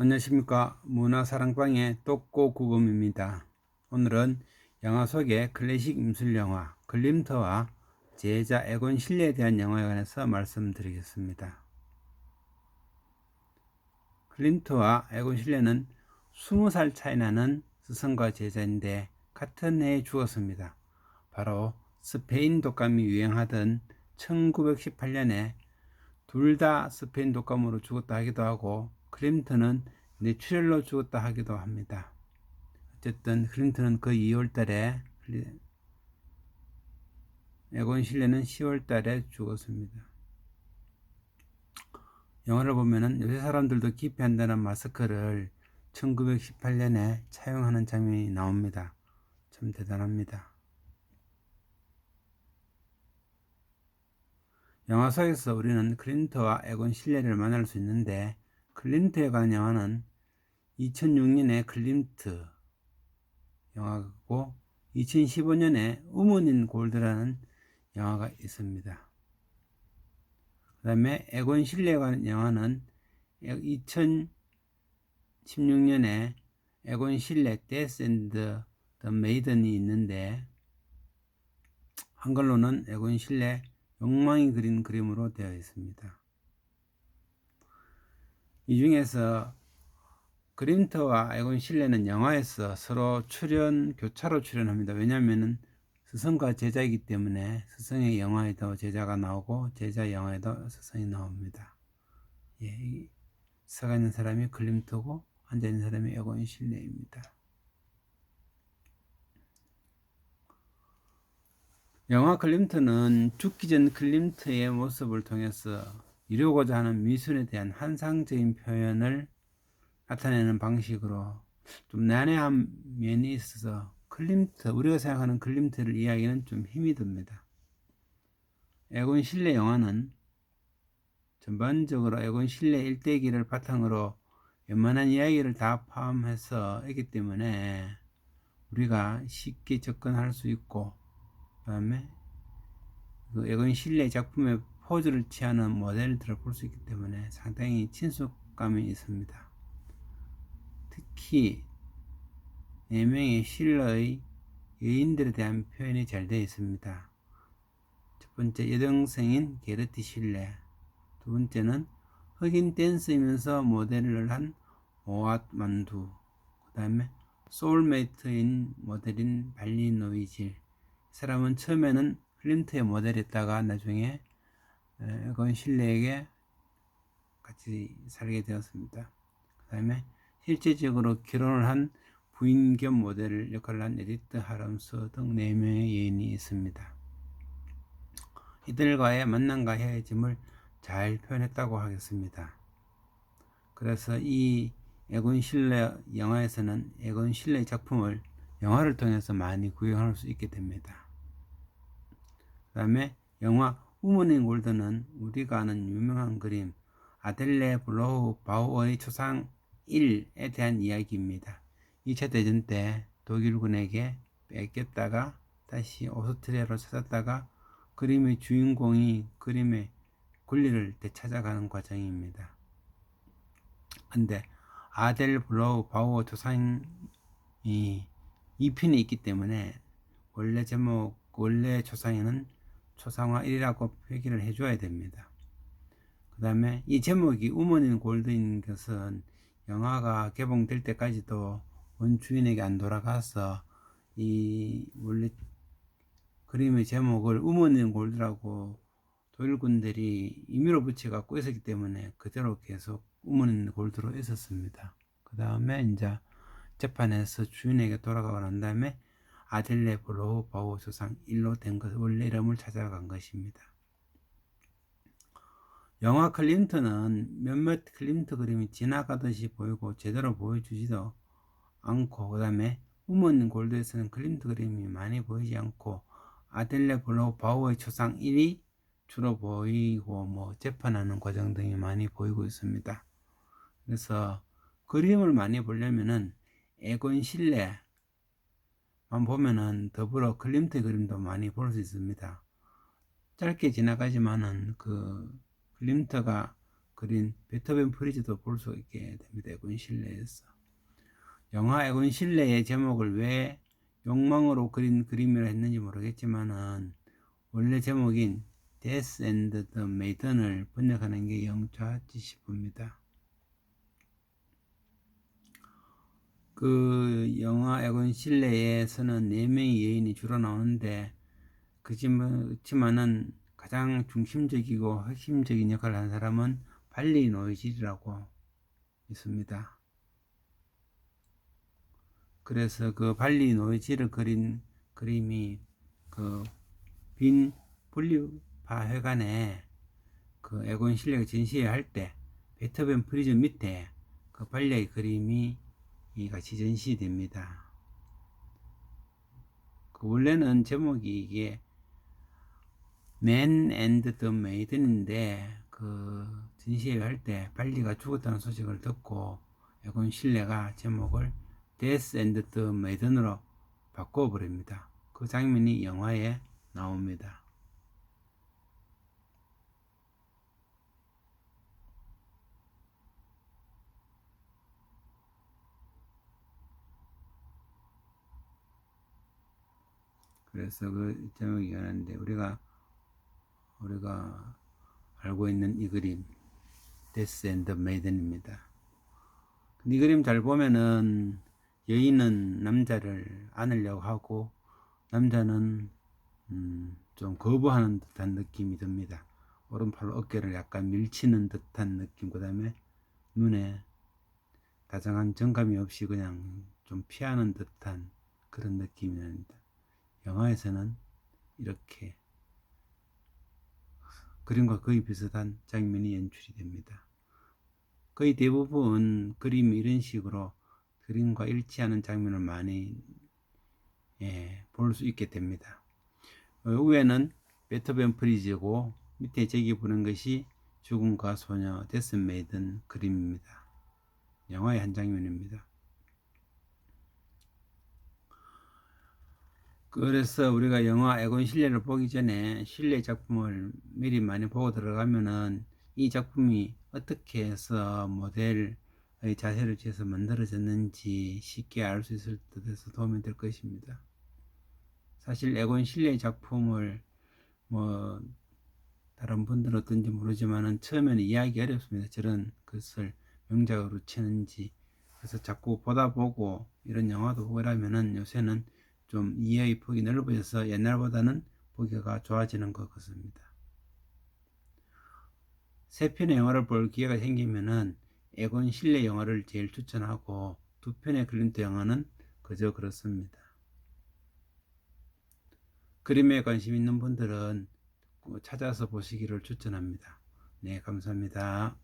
안녕하십니까 문화사랑방의 똑꼬구금입니다. 오늘은 영화 속의 클래식 임술 영화 글림터와 제자 에곤 실레에 대한 영화에 관해서 말씀드리겠습니다. 글림트와 에곤 실레는 20살 차이 나는 스승과 제자인데 같은 해에 죽었습니다. 바로 스페인 독감이 유행하던 1918년에 둘 다 스페인 독감으로 죽었다 하기도 하고 클림턴은 뇌출혈로 죽었다 하기도 합니다. 어쨌든 클림턴은 그 2월 달에 에곤 실레는 10월 달에 죽었습니다. 영화를 보면은 요새 사람들도 기피한다는 마스크를 1918년에 차용하는 장면이 나옵니다. 참 대단합니다. 영화 속에서 우리는 클린트와 에곤 실레를 만날 수 있는데 관한 영화는 2006년에 클린트 영화고 2015년에 우먼인 골드라는 영화가 있습니다. 그 다음에 에곤 관한 영화는 2016년에 에곤 실레 데스 앤드 더 메이든이 있는데 한글로는 에곤 실레 욕망이 그린 그림으로 되어 있습니다. 이 중에서 그림터와 에곤 실레는 영화에서 서로 출연, 교차로 출연합니다. 왜냐하면 스승과 제자이기 때문에 스승의 영화에도 제자가 나오고 제자 영화에도 스승이 나옵니다. 예, 서가 있는 사람이 클림트고 앉아 있는 사람이 에곤 실레입니다. 영화 클림트는 죽기 전 클림트의 모습을 통해서 이루고자 하는 미술에 대한 환상적인 표현을 나타내는 방식으로 좀 난해한 면이 있어서 클림트, 우리가 생각하는 클림트를 이야기는 좀 힘이 듭니다. 에곤 실레 영화는 전반적으로 에곤 실레 일대기를 바탕으로 웬만한 이야기를 다 포함해서 있기 때문에 우리가 쉽게 접근할 수 있고 다음에 그 에건 실내 작품의 포즈를 취하는 모델들을 볼 수 있기 때문에 상당히 친숙감이 있습니다. 특히 4명의 실러의 여인들에 대한 표현이 잘 되어 있습니다. 첫 번째 여동생인 게르티 실레, 두 번째는 흑인 댄스이면서 모델을 한 오앗 만두, 그 다음에 소울메이트인 모델인 발리 노이질, 사람은 처음에는 클린트의 모델이었다가 나중에 그 건 실내에게 같이 살게 되었습니다. 그 다음에 실제적으로 결혼을 한 부인 겸 모델 역할을 한 에디트 하람스 등 4명의 여인이 있습니다. 이들과의 만남과 헤어짐을 잘 표현했다고 하겠습니다. 그래서 이 에곤 실레 영화에서는 에곤 실레 작품을 영화를 통해서 많이 구경할 수 있게 됩니다. 그 다음에 영화 우먼인 골드는 우리가 아는 유명한 그림 아델레 블로우 바우어의 초상 1에 대한 이야기입니다. 2차 대전 때 독일군에게 뺏겼다가 다시 오스트리아로 찾았다가 그림의 주인공이 그림의 권리를 되찾아가는 과정입니다. 근데 아델 블로우 바우어 초상이 2편이 있기 때문에 원래 제목 원래 초상에는 초상화 1이라고 표기를 해줘야 됩니다. 그 다음에 이 제목이 우먼인 골드인 것은 영화가 개봉될 때까지도 원주인에게 안 돌아가서 이 원래 그림의 제목을 우먼인 골드라고 도일군들이 임의로 붙여갖고 있었기 때문에 그대로 계속 우먼인 골드로 있었습니다. 그 다음에 이제 재판에서 주인에게 돌아가고 난 다음에 아델레 브로우 바우 조상 일로 된 것, 원래 이름을 찾아간 것입니다. 영화 클린트는 몇몇 클린트 그림이 지나가듯이 보이고 제대로 보여주지도 않고 그 다음에 우먼 골드에서는 클린트 그림이 많이 보이지 않고 아델레 블로우 바우의 초상 1이 주로 보이고 뭐 재판하는 과정 등이 많이 보이고 있습니다. 그래서 그림을 많이 보려면은 에곤 실레 만 보면은 더불어 클림트 그림도 많이 볼 수 있습니다. 짧게 지나가지만은 그 클림트가 그린 베토벤 프리즈도 볼 수 있게 됩니다. 에곤 실레에서. 영화 에곤 실레의 제목을 왜 욕망으로 그린 그림이라 했는지 모르겠지만은 원래 제목인 Death and the Maiden을 번역하는 게 영좌지 싶습니다. 그 영화 에곤 실레에서는 네 명의 여인이 주로 나오는데 그렇지만은 가장 중심적이고 핵심적인 역할을 한 사람은 발리 노이질이라고 있습니다. 그래서 그 발리 노이질을 그린 그림이 그 빈 분리파 회관에 그 에곤 실레가 전시회 할 때 베토벤 프리즘 밑에 그 발리의 그림이 이 같이 전시됩니다. 그 원래는 제목이 이게 Man and the Maiden인데 그 전시회 할때 발리가 죽었다는 소식을 듣고 에곤 실레가 제목을 Death and the Maiden으로 바꿔버립니다. 그 장면이 영화에 나옵니다. 그래서 그 제목이 하는데 우리가 우리가 알고 있는 이 그림 the Maiden입니다. 근데 이 그림 잘 보면은 여인은 남자를 안으려고 하고 남자는 음, 좀 거부하는 듯한 느낌이 듭니다. 오른팔 어깨를 약간 밀치는 듯한 느낌, 그 다음에 눈에 다정한 정감이 없이 그냥 좀 피하는 듯한 그런 느낌이 납니다. 영화에서는 이렇게 그림과 거의 비슷한 장면이 연출이 됩니다. 거의 대부분 그림이 이런 식으로 그림과 일치하는 장면을 많이 예, 볼 수 있게 됩니다. 어, 위에는 베토벤 프리즈고 밑에 저기 보는 것이 죽음과 소녀 데스 메이든 그림입니다. 영화의 한 장면입니다. 그래서 우리가 영화 에곤 실레를 보기 전에 실레 작품을 미리 많이 보고 들어가면은 이 작품이 어떻게 해서 모델의 자세를 취해서 만들어졌는지 쉽게 알 수 있을 듯해서 도움이 될 것입니다. 사실 에곤 실레 작품을 뭐 다른 분들은 어떤지 모르지만은 처음에는 이해하기 어렵습니다. 저런 것을 명작으로 치는지 그래서 자꾸 보다 보고 이런 영화도 보고 이러면은 요새는 좀 이해의 폭이 넓어져서 옛날보다는 보기가 좋아지는 것 같습니다. 세 편의 영화를 볼 기회가 생기면은 에곤 실내 영화를 제일 추천하고 두 편의 클린트 영화는 그저 그렇습니다. 그림에 관심 있는 분들은 찾아서 보시기를 추천합니다. 네, 감사합니다.